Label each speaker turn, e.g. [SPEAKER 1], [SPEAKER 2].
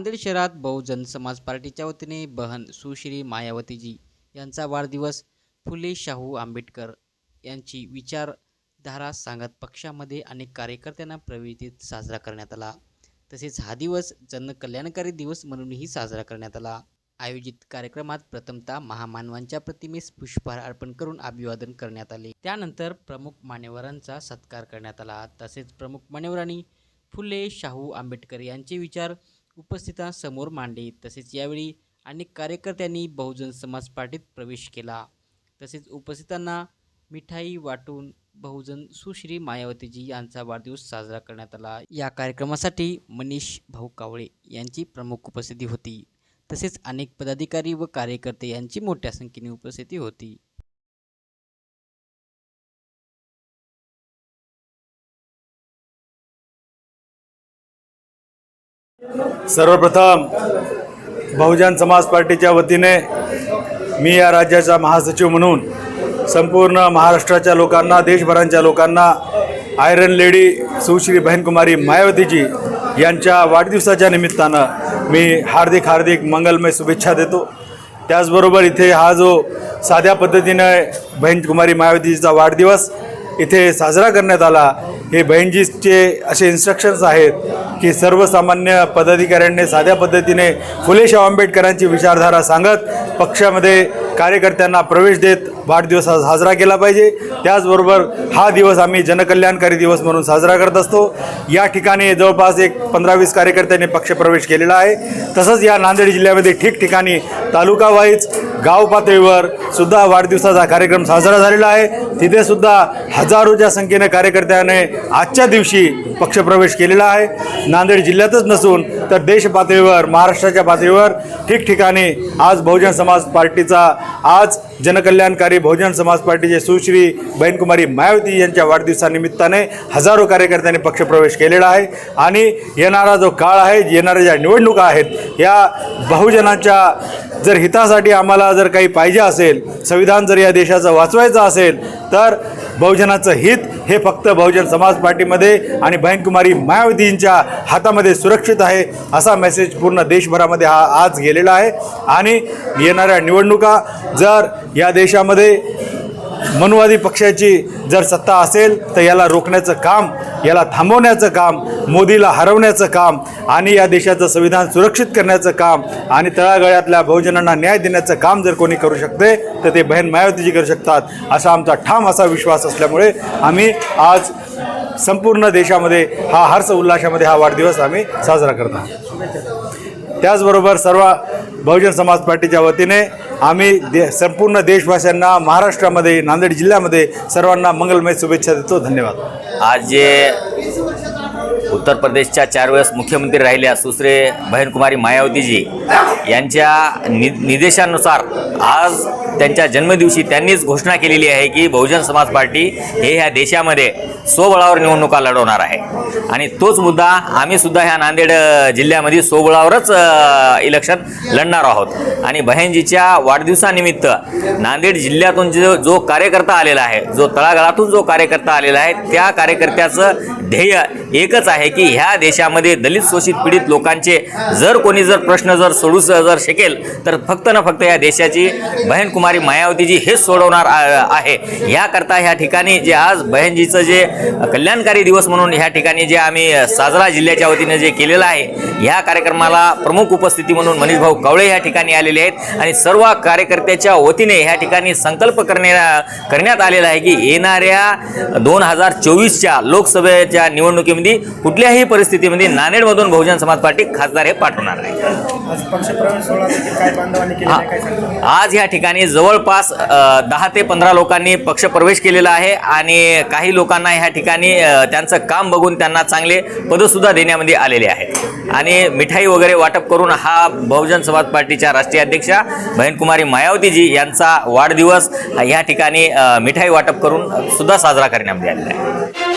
[SPEAKER 1] नांदेड शहरात बहुजन समाज पार्टीच्या वतीने बहन सुश्री मायावतीजी यांचा वाढदिवस फुले शाहू आंबेडकर यांची विचारधारा सांगत पक्षामध्ये अनेक कार्यकर्त्यांना प्रवेशित साजरा करण्यात आला. तसेच हा दिवस जनकल्याणकारी दिवस म्हणूनही साजरा करण्यात आला. आयोजित कार्यक्रमात प्रथमतः महामानवांच्या प्रतिमेस पुष्पहार अर्पण करून अभिवादन करण्यात आले. त्यानंतर प्रमुख मान्यवरांचा सत्कार करण्यात आला. तसेच प्रमुख मान्यवरांनी फुले शाहू आंबेडकर यांचे विचार उपस्थितांसमोर मांडले. तसेच यावेळी अनेक कार्यकर्त्यांनी बहुजन समाज पार्टीत प्रवेश केला. तसेच उपस्थितांना मिठाई वाटून बहुजन सुश्री मायावतीजी यांचा वाढदिवस साजरा करण्यात आला. या कार्यक्रमासाठी मनीष भाऊ कावळे यांची प्रमुख उपस्थिती होती. तसेच अनेक पदाधिकारी व कार्यकर्ते यांची मोठ्या संख्येने उपस्थिती होती.
[SPEAKER 2] सर्वप्रथम बहुजन समाज पार्टीच्या वतीने मी या राज्याचा महासचिव म्हणून संपूर्ण महाराष्ट्राच्या लोकांना देशभरांच्या लोकांना आयरन लेडी सुश्री बहनकुमारी मायावतीजी यांच्या वाढदिवसाच्या निमित्तानं मी हार्दिक हार्दिक मंगलमय शुभेच्छा देतो. त्याचबरोबर इथे हा जो साध्या पद्धतीनं बहनकुमारी मायावतीजीचा वाढदिवस इथे साजरा करण्यात आला हे बहिणजीचे असे इन्स्ट्रक्शन्स आहेत की सर्वसामान्य पदाधिकाऱ्यांनी साध्या पद्धतीने फुले शाह आंबेडकरांची विचारधारा सांगत पक्षामध्ये कार्यकर्त्यांना प्रवेश देत वाढदिवस हा साजरा केला पाहिजे. त्याचबरोबर हा दिवस आम्ही जनकल्याणकारी दिवस म्हणून साजरा करत असतो. या ठिकाणी जवळपास एक पंधरा वीस कार्यकर्त्यांनी पक्षप्रवेश केलेला आहे. तसंच या नांदेड जिल्ह्यामध्ये ठिकठिकाणी तालुकावाईज गाव पातळीवर सुद्धा वाढदिवसाचा कार्यक्रम साजरा झालेला आहे. तिथे सुद्धा हजारोच्या संख्येने कार्यकर्त्याने आजच्या दिवशी पक्षप्रवेश केलेला आहे. नांदेड जिल्ह्यातच नसून तर देश पातळीवर महाराष्ट्राच्या पातळीवर ठिकठिकाणी आज बहुजन समाज पार्टीचा आज जनकल्याणकारी बहुजन समाज पार्टीचे सुश्री बहीणकुमारी मायावती यांच्या वाढदिवसानिमित्ताने हजारो कार्यकर्त्यांनी पक्षप्रवेश केलेला आहे. आणि येणारा जो काळ आहे येणाऱ्या ज्या निवडणुका आहेत या बहुजनाच्या जर हितासाठी आम्हाला जर काही पाहिजे असेल संविधान जर या देशाचं वाचवायचं असेल तर बहुजनाचं हित हे फक्त बहुजन समाज पार्टीमध्ये आणि भयंकुमारी मायावतींच्या हातामध्ये सुरक्षित आहे असा मेसेज पूर्ण देशभरामध्ये हा आज गेलेला आहे. आणि येणाऱ्या निवडणुका जर या देशामध्ये मनुवादी पक्षाची जर सत्ता असेल तर याला रोखण्याचं काम याला थांबवण्याचं काम मोदीला हरवण्याचं काम आणि या देशाचं संविधान सुरक्षित करण्याचं काम आणि तळागळ्यातल्या बहुजनांना न्याय देण्याचं काम जर कोणी करू शकते तर ते बहीण मायावतीजी करू शकतात. असा आमचा ठाम असा विश्वास असल्यामुळे आम्ही आज संपूर्ण देशामध्ये हा हर्ष उल्हासामध्ये हा वाढदिवस आम्ही साजरा करत आहोत. त्याचबरोबर सर्व बहुजन समाज पार्टीच्या वतीने आम्ही दे संपूर्ण देशवासियांना महाराष्ट्रामध्ये नांदेड जिल्ह्यामध्ये सर्वांना मंगलमय शुभेच्छा देतो. धन्यवाद.
[SPEAKER 3] आज जे उत्तर प्रदेशच्या चार वेळेस मुख्यमंत्री राहिल्या सुश्रे बहीणकुमारी मायावतीजी. यांच्या नि निदेशानुसार आज त्यांच्या जन्मदिवशी त्यांनीच घोषणा केलेली आहे की बहुजन समाज पार्टी हे ह्या देशामध्ये स्वबळावर निवडणुका लढवणार आहे. आणि तोच मुद्दा आम्ही सुद्धा ह्या नांदेड जिल्ह्यामध्ये स्वबळावरच इलेक्शन लढणार आहोत. आणि बहीणजीच्या वाढदिवसानिमित्त नांदेड जिल्ह्यातून जो जो कार्यकर्ता आलेला आहे जो तळागाळातून जो कार्यकर्ता आलेला आहे त्या कार्यकर्त्याचं ध्येय एकच आहे की ह्या देशामध्ये दलित शोषित पीडित लोकांचे जर कोणी जर प्रश्न जर सोडू जर शकेल तर फक्त ना फक्त या देशाची बहनकुमारी मायावतीजी हेच सोडवणार आहे. याकरता ह्या ठिकाणी जे आज बहीणजीचं जे कल्याणकारी दिवस म्हणून ह्या ठिकाणी जे आम्ही साजरा जिल्ह्याच्या वतीने जे केलेलं आहे ह्या कार्यक्रमाला प्रमुख उपस्थिती म्हणून मनीष भाऊ कावळे ह्या ठिकाणी आलेले आहेत आणि सर्व कार्यकर्त्याच्या वतीने ह्या ठिकाणी संकल्प करण्या करण्यात आलेला आहे की येणाऱ्या दोन हजार चोवीसच्या लोकसभेच्या निवडणुकीमध्ये कुठल्याही परिस्थितीमध्ये नांदेडमधून बहुजन समाज पार्टी खासदार हे पाठवणार आहे
[SPEAKER 4] आज आहे
[SPEAKER 3] या ठिकाणी जवळपास दहा ते पंधरा लोकांनी पक्ष प्रवेश केलेला आहे आणि काही लोकांना ह्या ठिकाणी त्यांचं काम बघून त्यांना चांगले पदसुद्धा देण्यामध्ये आलेले आहेत. आणि मिठाई वगैरे वाटप करून हा बहुजन समाज पार्टीच्या राष्ट्रीय अध्यक्षा बहीणकुमारी मायावतीजी यांचा वाढदिवस या ठिकाणी मिठाई वाटप करून सुद्धा साजरा करण्यामध्ये आलेला आहे.